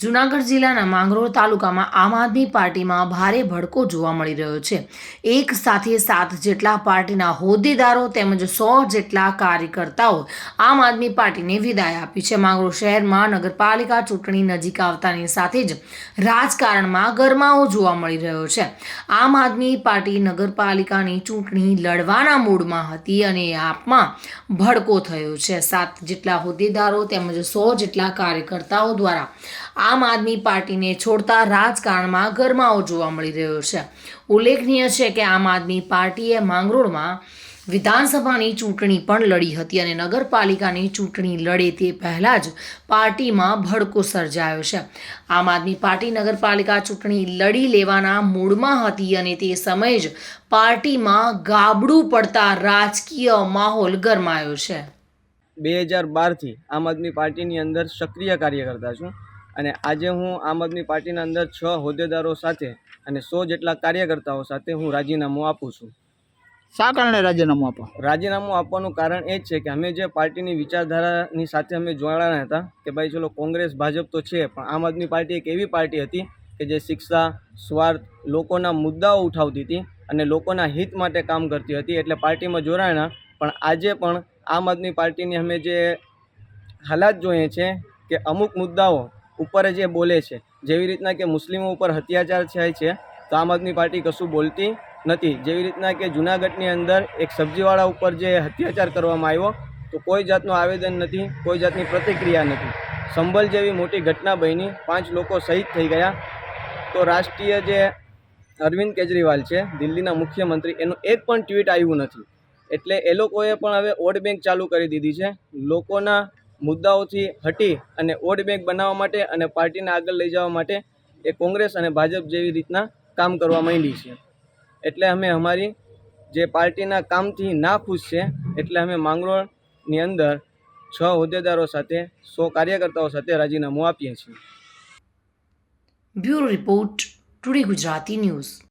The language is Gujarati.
જૂનાગઢ જિલ્લાના માંગરોળ તાલુકામાં આમ આદમી પાર્ટીમાં ભારે ભડકો જોવા મળી રહ્યો છે. એક સાથે સાત જેટલા પાર્ટીના હોદ્દેદારો તેમજ સો જેટલા કાર્યકર્તાઓ આમ આદમી પાર્ટીને વિદાય આપી છે. માંગરોળ શહેરમાં નગરપાલિકા ચૂંટણી નજીક આવતાની સાથે જ રાજકારણમાં ગરમાવો જોવા મળી રહ્યો છે. આમ આદમી પાર્ટી નગરપાલિકાની ચૂંટણી લડવાના મૂડમાં હતી અને આપમાં ભડકો થયો છે. સાત જેટલા હોદ્દેદારો તેમજ સો જેટલા કાર્યકર્તાઓ દ્વારા આમ આદમી પાર્ટીને છોડતા રાજકારણમાં ગરમાવો જોવા મળી રહ્યો છે. ઉલ્લેખનીય છે કે આમ આદમી પાર્ટીએ માંગરોળમાં વિધાનસભાની ચૂંટણી પણ લડી હતી અને નગરપાલિકાની ચૂંટણી લડે તે પહેલાં જ પાર્ટીમાં ભડકો સર્જાયો છે. આમ આદમી પાર્ટી નગરપાલિકા ચૂંટણી લડી લેવાના મૂડમાં હતી અને તે સમયે જ પાર્ટીમાં ગાબડું પડતા રાજકીય માહોલ ગરમાયો છે. બે હજાર બારથી આમ આદમી પાર્ટીની અંદર સક્રિય કાર્યકર્તા છું. અને આજે હું આમ આદમી પાર્ટીના અંદર છ હોદ્દેદારો સાથે અને સો જેટલા કાર્યકર્તાઓ સાથે હું રાજીનામું આપું છું. શા કારણે રાજીનામું આપો? રાજીનામું આપવાનું કારણ એ જ છે કે અમે જે પાર્ટીની વિચારધારાની સાથે અમે જોડાયા હતા કે ભાઈ ચલો કોંગ્રેસ ભાજપ તો છે પણ આમ આદમી પાર્ટી એક એવી પાર્ટી હતી કે જે શિક્ષા સ્વાર્થ લોકોના મુદ્દાઓ ઉઠાવતી હતી અને લોકોના હિત માટે કામ કરતી હતી એટલે પાર્ટીમાં જોડાયા પણ આજે પણ આમ આદમી પાર્ટીની અમે જે હાલાત જોઈએ છે કે અમુક મુદ્દાઓ ઉપર જે બોલે છે, જેવી રીતના કે મુસ્લિમો ઉપર અત્યાચાર થાય છે, તો આમ આદમી પાર્ટી કશું બોલતી નથી. જેવી રીતના કે જૂનાગઢની અંદર એક સબ્જીવાળા ઉપર જે અત્યાચાર કરવામાં આવ્યો, તો કોઈ જાતનું આવેદન નથી, કોઈ જાતની પ્રતિક્રિયા નથી. સંભલ જેવી મોટી ઘટના બની, પાંચ લોકો શહીદ થઈ ગયા. તો રાષ્ટ્રીય જે અરવિંદ કેજરીવાલ છે, દિલ્હીના મુખ્યમંત્રી, એનું એક પણ ટ્વીટ આવ્યું નથી. એટલે એ લોકોએ પણ હવે વોટ બેંક ચાલુ કરી દીધી છે. લોકોના મુદ્દાઓથી હટી અને વોટ બેંક બનાવવા માટે અને પાર્ટીને આગળ લઈ જવા માટે એ કોંગ્રેસ અને ભાજપ જેવી રીતના કામ કરવા માંડી છે. એટલે અમે અમારી જે પાર્ટીના કામથી ના ખુશ છે, એટલે અમે માંગરોળની અંદર છ હોદ્દેદારો સાથે, સો કાર્યકર્તાઓ સાથે રાજીનામું આપીએ છીએ. Bureau report, today Gujarati news.